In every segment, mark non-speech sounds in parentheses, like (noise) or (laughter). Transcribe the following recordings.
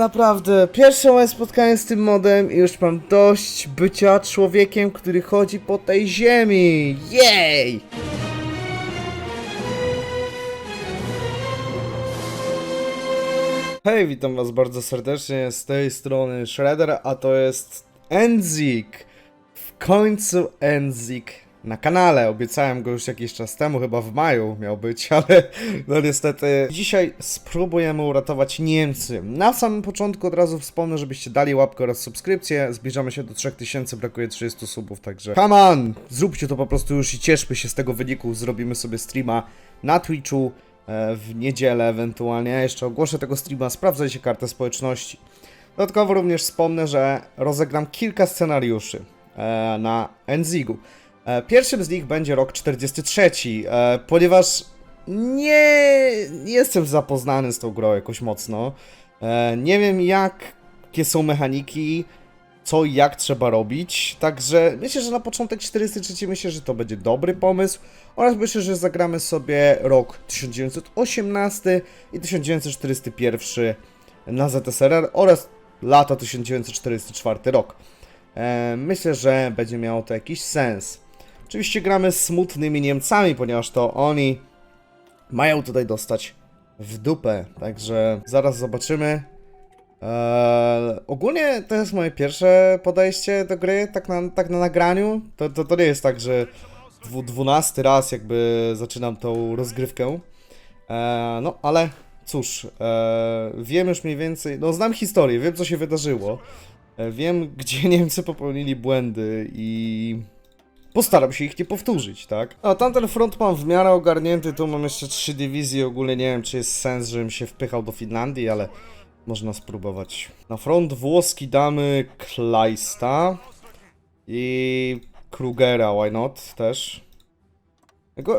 naprawdę, pierwsze moje spotkanie z tym modem i już mam dość bycia człowiekiem, który chodzi po tej ziemi. Jej! Hej, witam was bardzo serdecznie z tej strony Shredder, a to jest Enzik. W końcu Enzik na kanale. Obiecałem go już jakiś czas temu, chyba w maju miał być, (laughs) ale no niestety. Dzisiaj spróbujemy uratować Niemcy. Na samym początku od razu wspomnę, żebyście dali łapkę oraz subskrypcję. Zbliżamy się do 3000, brakuje 30 subów, także come on! Zróbcie to po prostu już i cieszmy się z tego wyniku. Zrobimy sobie streama na Twitchu e, w niedzielę ewentualnie. Ja jeszcze ogłoszę tego streama, sprawdzajcie kartę społeczności. Dodatkowo również wspomnę, że rozegram kilka scenariuszy e, na Enzigu. E, Pierwszym z nich będzie rok 43, e, ponieważ nie jestem zapoznany z tą grą jakoś mocno. E, Nie wiem jakie są mechaniki, co i jak trzeba robić, także myślę, że na początek 43 myślę, że to będzie dobry pomysł oraz myślę, że zagramy sobie rok 1918 i 1941 na ZSRR oraz lata 1944 rok. Myślę, że będzie miało to jakiś sens. Oczywiście gramy smutnymi Niemcami, ponieważ to oni mają tutaj dostać w dupę. Także zaraz zobaczymy. Eee, ogólnie to jest moje pierwsze podejście do gry, tak na, tak na nagraniu. To, to, to nie jest tak, że dwu, dwunasty raz jakby zaczynam tą rozgrywkę. Eee, no, ale cóż, eee, wiem już mniej więcej, no znam historię, wiem co się wydarzyło. E, Wiem, (laughs) gdzie Niemcy popełnili błędy i postaram się ich nie powtórzyć, tak? A tamten front mam w miarę ogarnięty, tu mam jeszcze trzy dywizje, ogólnie nie wiem, czy jest sens, żebym się wpychał do Finlandii, ale można spróbować. Na front włoski damy Kleista i Krugera, why not, też.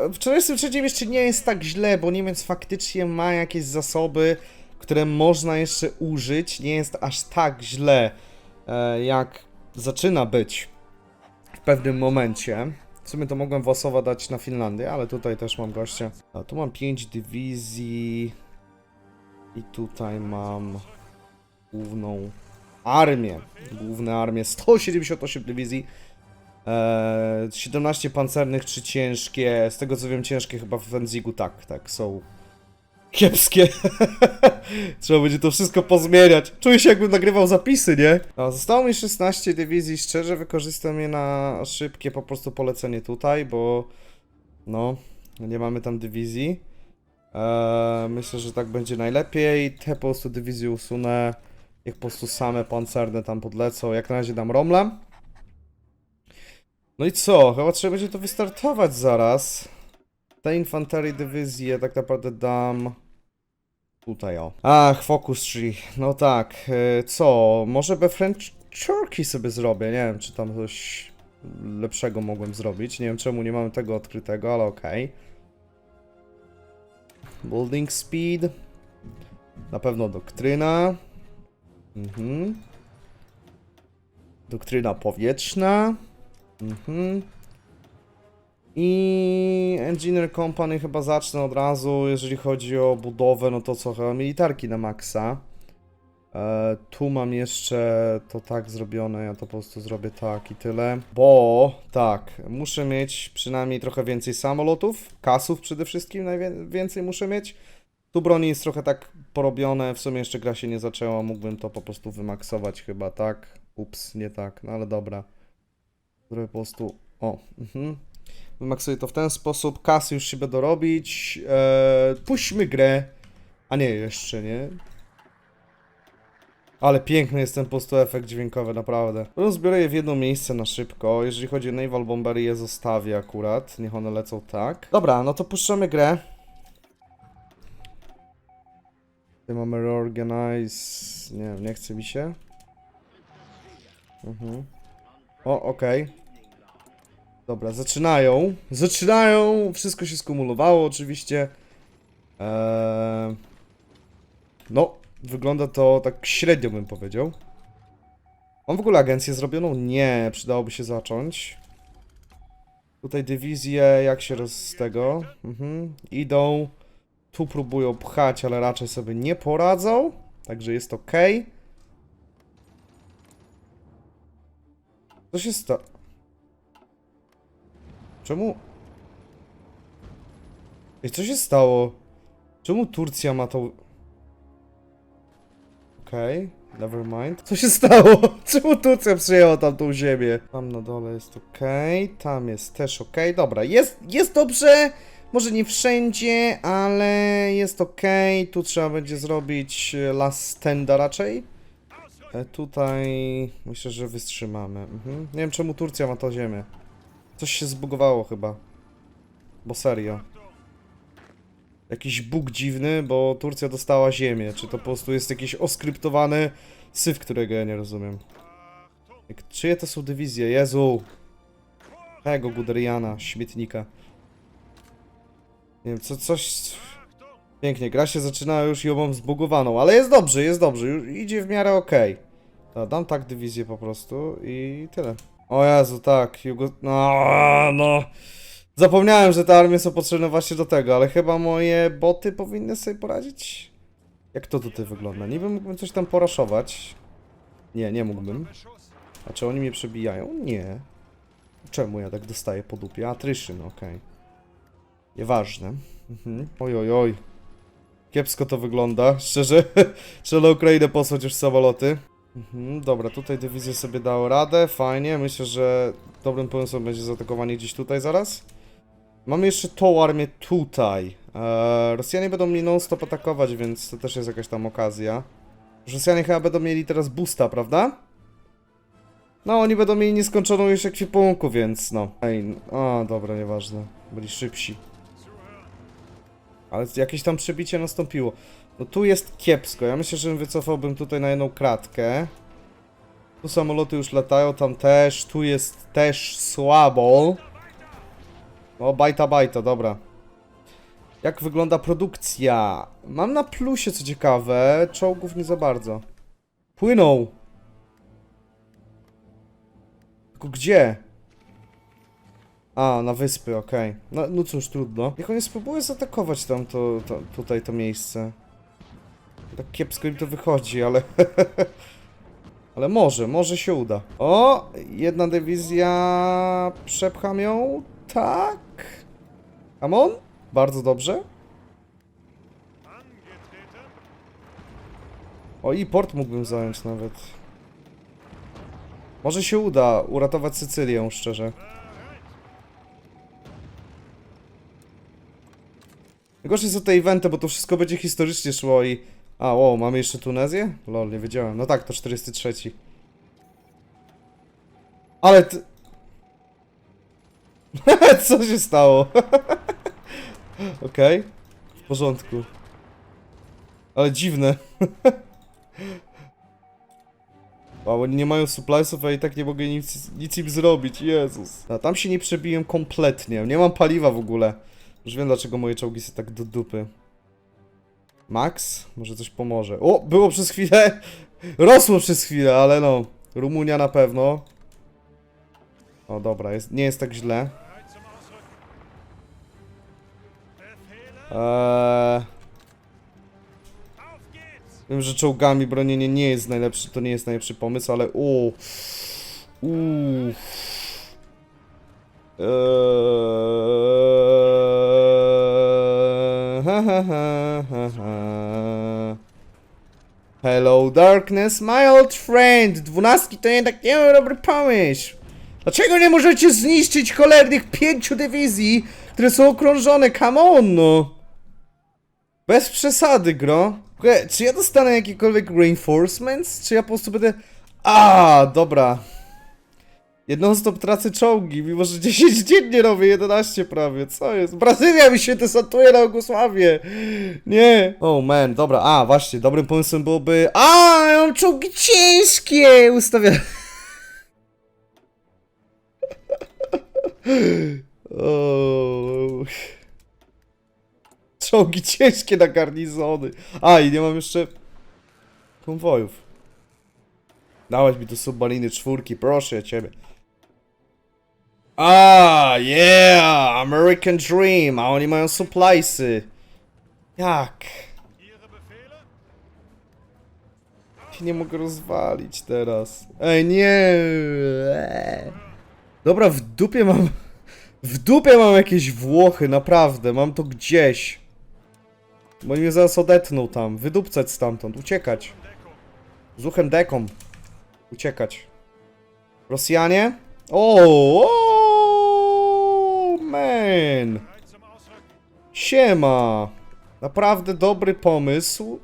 W 43 jeszcze nie jest tak źle, bo Niemiec faktycznie ma jakieś zasoby, które można jeszcze użyć. Nie jest aż tak źle, e, jak zaczyna być pewnym momencie. W sumie to mogłem Wasowa dać na Finlandię, ale tutaj też mam gościa. A tu mam 5 dywizji. I tutaj mam główną armię. Główne armię 178 dywizji. E, 17 pancernych, 3 ciężkie. Z tego co wiem, ciężkie chyba w Wenzigu tak, tak, są kiepskie. (laughs) Trzeba będzie to wszystko pozmieniać. Czuję się jakbym nagrywał zapisy, nie? A, zostało mi 16 dywizji, szczerze wykorzystam je na szybkie po prostu polecenie tutaj, bo no, nie mamy tam dywizji. Eee, myślę, że tak będzie najlepiej. Te po prostu dywizje usunę. Jak po prostu same pancerne tam podlecą. Jak na razie dam Romla. No i co? Chyba trzeba będzie to wystartować zaraz. Te infanterii dywizje tak naprawdę dam... Tutaj o. Ach, Focus Tree. No tak. e, Co? Może be French sobie zrobię. Nie wiem, czy tam coś lepszego mogłem zrobić. Nie wiem, czemu nie mamy tego odkrytego, ale okej. Building speed. Na pewno doktryna. Mhm. Doktryna powietrzna. Mhm. I Engineer Company chyba zacznę od razu, jeżeli chodzi o budowę, no to co, chyba militarki na maksa. E, tu mam jeszcze to tak zrobione, ja to po prostu zrobię tak i tyle. Bo, tak, muszę mieć przynajmniej trochę więcej samolotów, kasów przede wszystkim najwięcej muszę mieć. Tu broni jest trochę tak porobione, w sumie jeszcze gra się nie zaczęła, mógłbym to po prostu wymaksować chyba, tak? Ups, nie tak, no ale dobra. Zrobię po prostu, o, mhm. Wymaksuję to w ten sposób, kasy już się będą robić, eee, puśćmy grę, a nie, jeszcze nie. Ale piękny jest ten po prostu efekt dźwiękowy, naprawdę. Rozbiorę je w jedno miejsce na szybko. Jeżeli chodzi o Naval Bombery, je zostawię akurat. Niech one lecą tak. Dobra, no to puszczamy grę. Tutaj mamy reorganize... Nie wiem, nie chce mi się. Mhm. O, okej. Dobra, zaczynają. Zaczynają! Wszystko się skumulowało oczywiście. Eee... No, wygląda to tak średnio bym powiedział. Mam w ogóle agencję zrobioną? Nie, przydałoby się zacząć. Tutaj dywizje, jak się roz z tego? Mhm. Idą. Tu próbują pchać, ale raczej sobie nie poradzą. Także jest ok. Co się stało? Czemu? Ej, co się stało? Czemu Turcja ma to... Okej, never mind. Co się stało? (laughs) Czemu Turcja przyjęła tam tą ziemię? Tam na dole jest okej, tam jest też okej. Dobra, jest, jest dobrze. Może nie wszędzie, ale jest okej. Tu trzeba będzie zrobić e, last standa raczej. E, tutaj myślę, że wystrzymamy. Mhm. Nie wiem czemu Turcja ma to ziemię. Coś się zbugowało chyba. Bo serio. Jakiś bóg dziwny, bo Turcja dostała ziemię. Czy to po prostu jest jakiś oskryptowany syf, którego ja nie rozumiem. Jak, czyje to są dywizje? Jezu! Tego Guderiana, śmietnika. Nie wiem, co, coś... Pięknie, gra się zaczyna już i mam zbugowaną, ale jest dobrze, jest dobrze, już idzie w miarę okej. Okay. Dam tak dywizję po prostu i tyle. O Jezu, tak, Jugo... No, no... Zapomniałem, że te armie są potrzebne właśnie do tego, ale chyba moje boty powinny sobie poradzić? Jak to tutaj wygląda? Niby mógłbym coś tam poraszować. Nie, nie mógłbym. A czy oni mnie przebijają? Nie. Czemu ja tak dostaję po dupie? Attrition, okej. Nieważne. Mhm. Oj, oj, oj. Kiepsko to wygląda, szczerze. (laughs) Trzeba na Ukrainę posłać już samoloty. Mhm, dobra, tutaj dywizja sobie dało radę, fajnie. Myślę, że dobrym pomysłem będzie zaatakowanie gdzieś tutaj zaraz. Mamy jeszcze tą armię tutaj. Eee, Rosjanie będą mnie non-stop atakować, więc to też jest jakaś tam okazja. Rosjanie chyba będą mieli teraz boosta, prawda? No, oni będą mieli nieskończoną już ekwipunku, więc no. Ej, a dobra, nieważne. Byli szybsi. Ale jakieś tam przebicie nastąpiło. No tu jest kiepsko. Ja myślę, że wycofałbym tutaj na jedną kratkę. Tu samoloty już latają, tam też. Tu jest też słabo. O, bajta, bajta, dobra. Jak wygląda produkcja? Mam na plusie, co ciekawe. Czołgów nie za bardzo. Płyną. Tylko gdzie? A, na wyspy, okej. No, no cóż, trudno. Jak oni spróbują zaatakować tam to, to, tutaj to miejsce. Tak kiepsko im to wychodzi, ale... (laughs) ale może, może się uda. O, jedna dywizja... Przepcham ją. Tak. Come on. Bardzo dobrze. O, i port mógłbym zająć nawet. Może się uda uratować Sycylię, szczerze. Najgorsze są te eventy, bo to wszystko będzie historycznie szło i... A, wow, mamy jeszcze Tunezję? Lol, nie wiedziałem. No tak, to 43. Ale ty... (laughs) Co się stało? (laughs) Okej. W porządku. Ale dziwne. (laughs) Wow, nie mają suppliesów, a i tak nie mogę nic, nic im zrobić, Jezus. A tam się nie przebiłem kompletnie, nie mam paliwa w ogóle. Już wiem dlaczego moje czołgi są tak do dupy. Max? Może coś pomoże. O, było przez chwilę. (laughs) Rosło przez chwilę, ale no. Rumunia na pewno. O, dobra, jest, nie jest tak źle. Eee... Wiem, że czołgami bronienie nie jest najlepszy, to nie jest najlepszy pomysł, ale o, uuu. Eee, (laughs) Hello darkness, my old friend. Dwunastki to jednak nie był dobry pomysł. Dlaczego nie możecie zniszczyć cholernych pięciu dywizji, które są okrążone? Come on, no. Bez przesady, gro. Czy ja dostanę jakiekolwiek reinforcements? Czy ja po prostu będę... A, dobra. Jedną stop tracę czołgi, mimo że 10 dziennie robię, 11 prawie. Co jest? Brazylia mi się desantuje na Jugosławię. Nie. Oh man, dobra. A, właśnie, dobrym pomysłem byłoby... A, mam czołgi ciężkie ustawione. (laughs) o... Czołgi ciężkie na garnizony. A, i nie mam jeszcze konwojów. Dałeś mi tu submariny czwórki, proszę ciebie. A, yeah! American Dream! A oni mają suppliesy. Jak? nie mogę rozwalić teraz. Ej, nie! Dobra, w dupie mam... W dupie mam jakieś Włochy, naprawdę, mam to gdzieś. Bo oni mnie zaraz odetną tam, wydupcać stamtąd, uciekać. Z uchem deką. Uciekać. Rosjanie? O, man. Siema. Naprawdę dobry pomysł.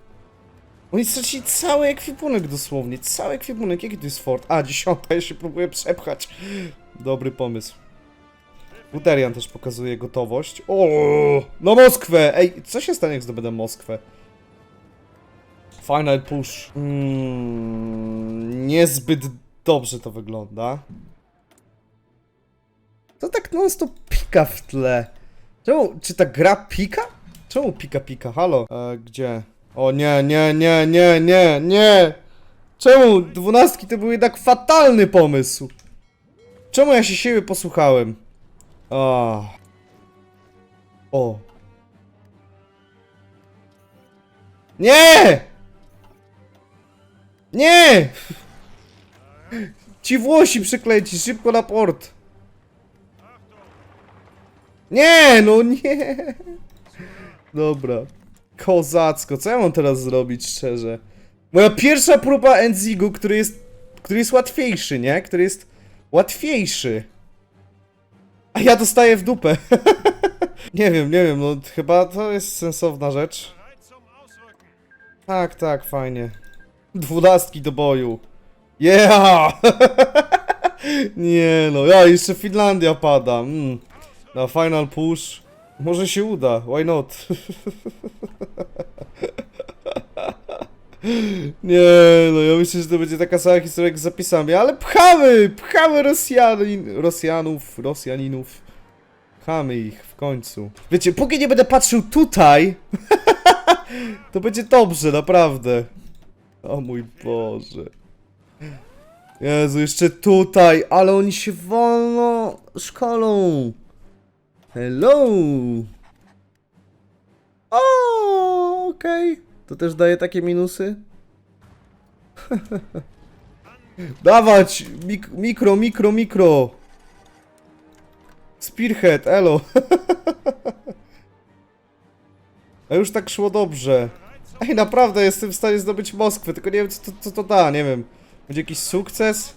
Oni stracili cały ekwipunek dosłownie. Cały ekwipunek. Jaki to jest fort? A, dziesiąta. Ja się próbuję przepchać. Dobry pomysł. Buderian też pokazuje gotowość. O, no Moskwę! Ej, co się stanie, jak zdobędę Moskwę? Final push. Mm, niezbyt dobrze to wygląda. To tak non stop pika w tle. Czemu, czy ta gra pika? Czemu pika pika? Halo? E, gdzie? O nie, nie, nie, nie, nie, nie! Czemu dwunastki to był jednak fatalny pomysł? Czemu ja się siebie posłuchałem? A. O. Nie! Nie! Ci Włosi przykleci, szybko na port. Nie, no nie. Dobra. Kozacko, co ja mam teraz zrobić, szczerze? Moja pierwsza próba Enzigu, który jest, który jest łatwiejszy, nie? Który jest łatwiejszy. A ja dostaję w dupę. (laughs) nie wiem, nie wiem, no chyba to jest sensowna rzecz. Tak, tak, fajnie. Dwunastki do boju. Yeah! (laughs) nie no, ja jeszcze Finlandia pada. Mm. Na final push. Może się uda, why not? (laughs) Nie, no ja myślę, że to będzie taka sama historia jak z zapisami, ale pchamy, pchamy Rosjanin, Rosjanów, Rosjaninów. Pchamy ich w końcu. Wiecie, póki nie będę patrzył tutaj, (laughs) to będzie dobrze, naprawdę. O mój Boże. Jezu, jeszcze tutaj, ale oni się wolno szkolą. Hello. O, okej. To też daje takie minusy? (laughs) Dawać! Mik mikro, mikro, mikro! Spearhead, elo! (laughs) A już tak szło dobrze. Ej, naprawdę jestem w stanie zdobyć Moskwę, tylko nie wiem co co to da, nie wiem. Będzie jakiś sukces?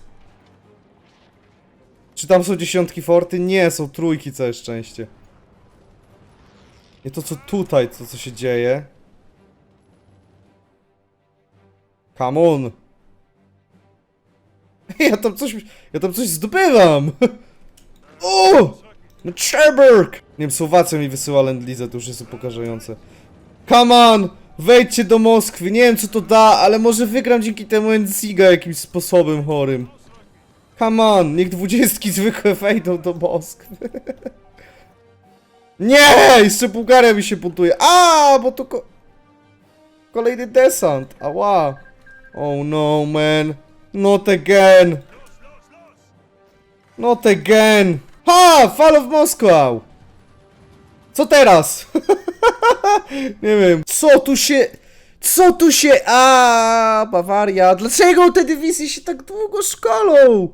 Czy tam są dziesiątki forty? Nie, są trójki, całe szczęście. Nie to co tutaj, to co się dzieje. Come on. (laughs) Ja tam coś, ja tam coś zdobywam. (laughs) O! No! Nie wiem, Słowacja mi wysyła Lendlizę, to już jest upokarzające. Come on! Wejdźcie do Moskwy, nie wiem co to da, ale może wygram dzięki temu Enziga jakimś sposobem chorym. Come on, niech dwudziestki zwykłe wejdą do Moskwy. (laughs) Nie! Jeszcze Bułgaria mi się buntuje. A, bo to ko kolejny desant. Ała. Oh no, man. Not again. Not again. Ha! Fall of Moscow! Co teraz? (laughs) Nie wiem. Co tu się... Co tu się... A, Bawaria. Dlaczego te dywizje się tak długo szkolą?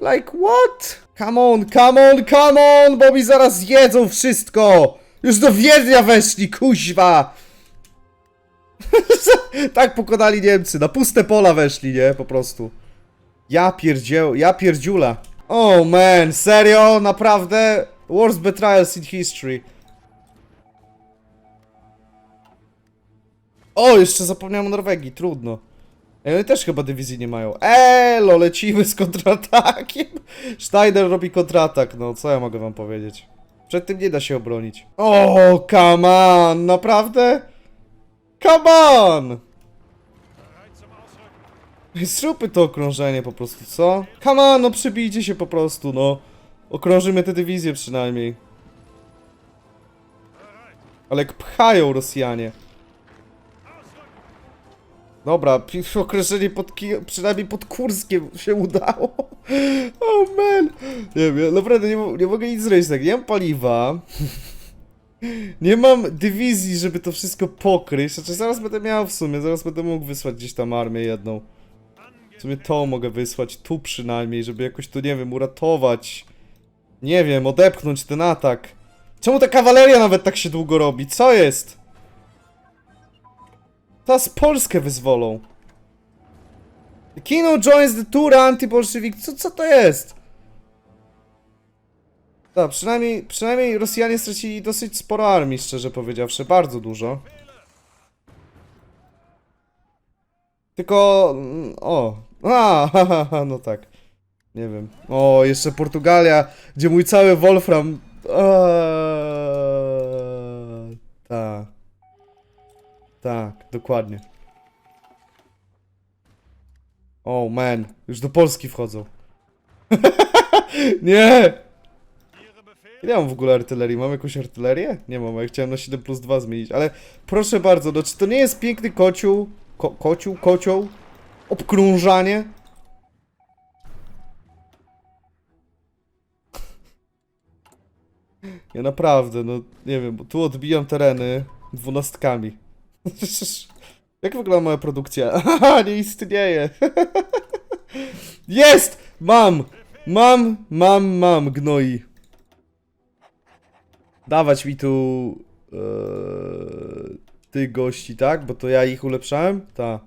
Like what? Come on, come on, come on, bo mi zaraz jedzą wszystko! Już do Wiednia weszli, kuźwa! (laughs) tak pokonali Niemcy, na puste pola weszli, nie? Po prostu. Ja pierdzieł, ja pierdziula. Oh man, serio? Naprawdę? Worst betrayals in history. O, jeszcze zapomniałem o Norwegii, trudno. Ej, Oni też chyba dywizji nie mają. Elo, lecimy z kontratakiem. (laughs) Steiner robi kontratak, no co ja mogę wam powiedzieć? Przed tym nie da się obronić. O, come on, naprawdę? Come on! Zróbmy to okrążenie po prostu, co? Come on, no przybijcie się po prostu, no. Okrążymy te dywizje przynajmniej. Ale jak pchają Rosjanie. Dobra, okrążenie pod Ki przynajmniej pod Kurskiem się udało. (laughs) Oh man. Nie wiem, naprawdę nie, nie mogę nic zrobić tak. Nie mam paliwa. (laughs) Nie mam dywizji, żeby to wszystko pokryć. Znaczy zaraz będę miał w sumie, zaraz będę mógł wysłać gdzieś tam armię jedną. W sumie to mogę wysłać, tu przynajmniej, żeby jakoś to, nie wiem, uratować. Nie wiem, odepchnąć ten atak. Czemu ta kawaleria nawet tak się długo robi? Co jest? Teraz Polskę wyzwolą. Kino joins the tour anti-bolshevik. Co, co to jest? Tak, przynajmniej, przynajmniej Rosjanie stracili dosyć sporo armii, szczerze powiedziawszy. Bardzo dużo. Tylko... mm, O! A, (laughs) no tak. Nie wiem. O, jeszcze Portugalia, gdzie mój cały Wolfram... Eee, Tak. Tak, dokładnie. O, man. Już do Polski wchodzą. (laughs) Nie! Nie mam w ogóle artylerii. Mam jakąś artylerię? Nie mam, ja chciałem na 7 plus 2 zmienić. Ale proszę bardzo, no czy to nie jest piękny kociu? Ko kociu? Kocioł? Obkrążanie? Ja naprawdę, no nie wiem, bo tu odbijam tereny dwunastkami. Jak wygląda moja produkcja? (laughs) Nie istnieje. (laughs) Jest! Mam! Mam, mam, mam, gnoi. Dawać mi tu eee, tych gości, tak? Bo to ja ich ulepszałem? Tak.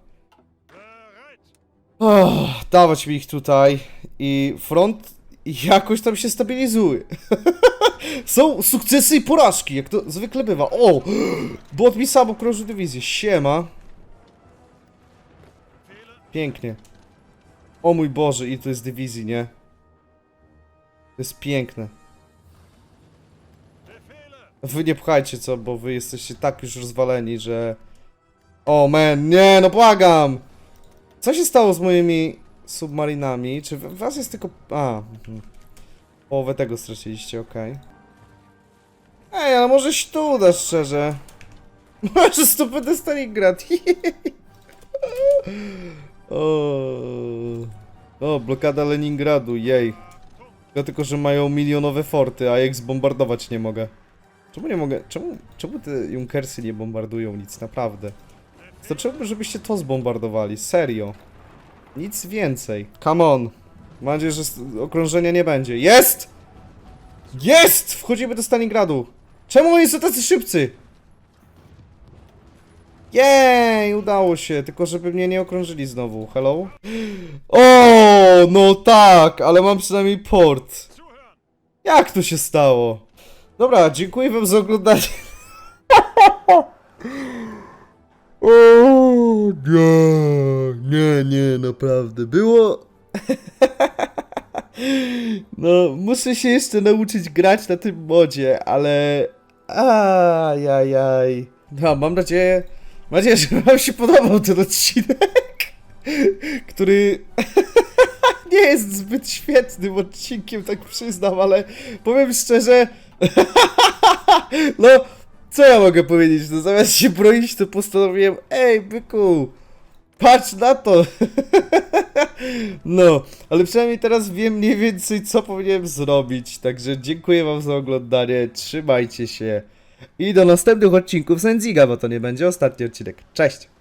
Oh, dawać mi ich tutaj i front jakoś tam się stabilizuje. (laughs) Są sukcesy i porażki, jak to zwykle bywa. O! Bot mi sam okrążył dywizję. Siema. Pięknie. O mój Boże, i to jest dywizji, nie? To jest piękne. Wy nie pchajcie co, bo wy jesteście tak już rozwaleni, że... O man, nie, no błagam! Co się stało z moimi submarinami? Czy was jest tylko... A, mhm. połowę tego straciliście, okej. Ej, ale może się tu uda, szczerze. (laughs) Może stupy Stalingrad. (laughs) o, o, blokada Leningradu, jej. Ja tylko, że mają milionowe forty, a ja ich zbombardować nie mogę. Czemu nie mogę? Czemu, czemu te Junkersy nie bombardują nic, naprawdę? Wystarczyłoby, żebyście to zbombardowali, serio. Nic więcej. Come on. Mam nadzieję, że okrążenia nie będzie. Jest! Jest! Wchodzimy do Stalingradu. Czemu oni są tacy szybcy? Jej, udało się, tylko żeby mnie nie okrążyli znowu. Hello? O, no tak, ale mam przynajmniej port. Jak to się stało? Dobra, dziękuję wam za oglądanie. (laughs) O, nie, nie, nie, naprawdę. Było... (laughs) No, muszę się jeszcze nauczyć grać na tym modzie, ale... Ajajaj. No, mam nadzieję... Mam nadzieję, że wam się podobał ten odcinek, który (laughs) nie jest zbyt świetnym odcinkiem, tak przyznam, ale powiem szczerze... (laughs) No, co ja mogę powiedzieć? No zamiast się broić, to postanowiłem, ej, byku, patrz na to. No, ale przynajmniej teraz wiem mniej więcej, co powinienem zrobić. Także dziękuję wam za oglądanie, trzymajcie się i do następnych odcinków z Enziga, bo to nie będzie ostatni odcinek. Cześć!